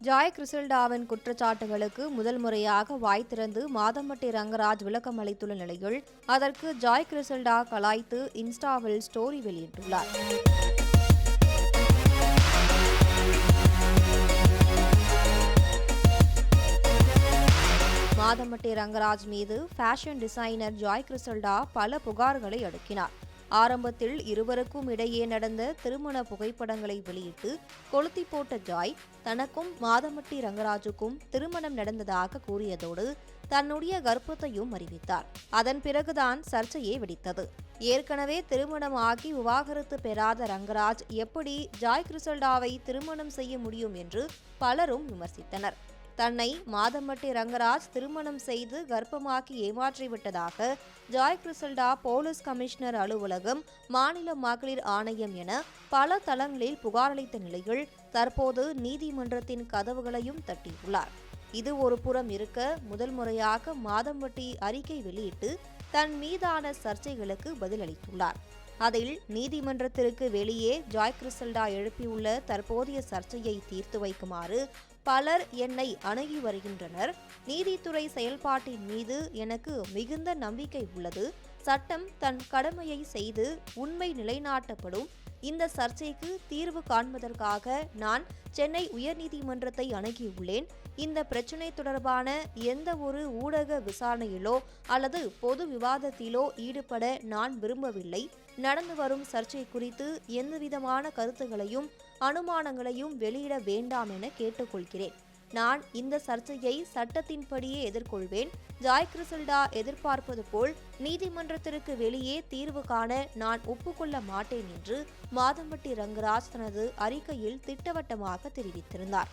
Joy கிறிசல்டாவின் குற்றச்சாட்டுகளுக்கு முதல் முறையாக வாய் திறந்து மாதம்பட்டி ரங்கராஜ் விளக்கம் அளித்துள்ள நிலையில் அதற்கு ஜாய் கிறிசல்டா கலாய்த்து இன்ஸ்டாவில் ஸ்டோரி வெளியிட்டுள்ளார். மாதம்பட்டி ரங்கராஜ் மீது ஃபேஷன் டிசைனர் ஜாய் கிறிசல்டா பல புகார்களை அடுக்கினார். ஆரம்பத்தில் இருவருக்கும் இடையே நடந்த திருமண புகைப்படங்களை வெளியிட்டு கொளுத்தி போட்ட ஜாய் தனக்கும் மாதம்பட்டி ரங்கராஜுக்கும் திருமணம் நடந்ததாக கூறியதோடு தன்னுடைய கர்ப்பத்தையும் அறிவித்தார். அதன் பிறகுதான் சர்ச்சையே வெடித்தது. ஏற்கனவே திருமணம் ஆகி விவாகரத்து பெறாத ரங்கராஜ் எப்படி ஜாய் கிறிசல்டாவை திருமணம் செய்ய முடியும் என்று பலரும் விமர்சித்தனர். தன்னை மாதம்பட்டி ரங்கராஜ் திருமணம் செய்து கர்ப்பமாக்கி ஏமாற்றிவிட்டதாக ஜாய் கிறிசல்டா போலீஸ் கமிஷனர் அலுவலகம் மாநில மகளிர் ஆணையம் என பல தளங்களில் புகாரளித்த நிலையில் தற்போது நீதிமன்றத்தின் கதவுகளையும் தட்டியுள்ளார். இது ஒரு புறம் இருக்க முதல் முறையாக மாதம்பட்டி அறிக்கை வெளியிட்டு தன் மீதான சர்ச்சைகளுக்கு பதிலளித்துள்ளார். அதில் நீதிமன்றத்திற்கு வெளியே ஜாய் கிறிசல்டா எழுப்பியுள்ள தற்போதைய சர்ச்சையை தீர்த்து வைக்குமாறு பலர் என்னை அணுகி வருகின்றனர். நீதித்துறை செயல்பாட்டின் மீது எனக்கு மிகுந்த நம்பிக்கை உள்ளது. சட்டம் தன் கடமையை செய்து உண்மை நிலைநாட்டப்படும். இந்த சர்ச்சைக்கு தீர்வு காண்பதற்காக நான் சென்னை உயர்நீதிமன்றத்தை அணுகியுள்ளேன். இந்த பிரச்சினை தொடர்பான எந்த ஒரு ஊடக விசாரணையிலோ அல்லது பொது விவாதத்திலோ ஈடுபட நான் விரும்பவில்லை. நடந்து வரும் சர்ச்சை குறித்து எந்தவிதமான கருத்துகளையும் அனுமானங்களையும் வெளியிட வேண்டாம் என கேட்டுக்கொள்கிறேன். நான் இந்த சர்ச்சையை சட்டத்தின்படியே எதிர்கொள்வேன். ஜாய் கிறிசல்டா எதிர்பார்ப்பது போல் நீதிமன்றத்திற்கு வெளியே தீர்வு காண நான் ஒப்புக்கொள்ள மாட்டேன் என்று மாதம்பட்டி ரங்கராஜ் தனது அறிக்கையில் திட்டவட்டமாக தெரிவித்திருந்தார்.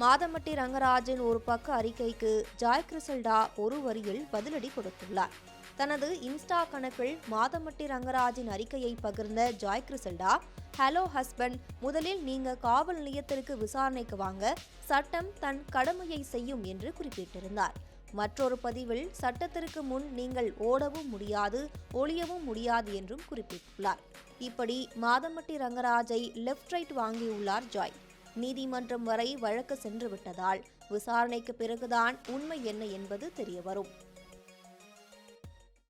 மாதம்பட்டி ரங்கராஜின் ஒரு பக்க அறிக்கைக்கு ஜாய் கிறிசல்டா ஒரு வரியில் பதிலடி கொடுத்துள்ளார். தனது இன்ஸ்டா கணக்கில் மாதம்பட்டி ரங்கராஜின் அறிக்கையை பகிர்ந்த ஜாய் கிறிசல்டா ஹலோ ஹஸ்பண்ட் முதலில் நீங்க காவல் நிலையத்திற்கு விசாரணைக்கு வாங்க சட்டம் தன் கடமையை செய்யும் என்று குறிப்பிட்டிருந்தார். மற்றொரு பதிவில் சட்டத்திற்கு முன் நீங்கள் ஓடவும் முடியாது ஒளியவும் முடியாது என்றும் குறிப்பிட்டுள்ளார். இப்படி மாதம்பட்டி ரங்கராஜை லெஃப்ட் ரைட் வாங்கியுள்ளார் ஜாய். நீதிமன்றம் வரை வழக்கு சென்றுவிட்டதால் விசாரணைக்கு பிறகுதான் உண்மை என்ன என்பது தெரியவரும்.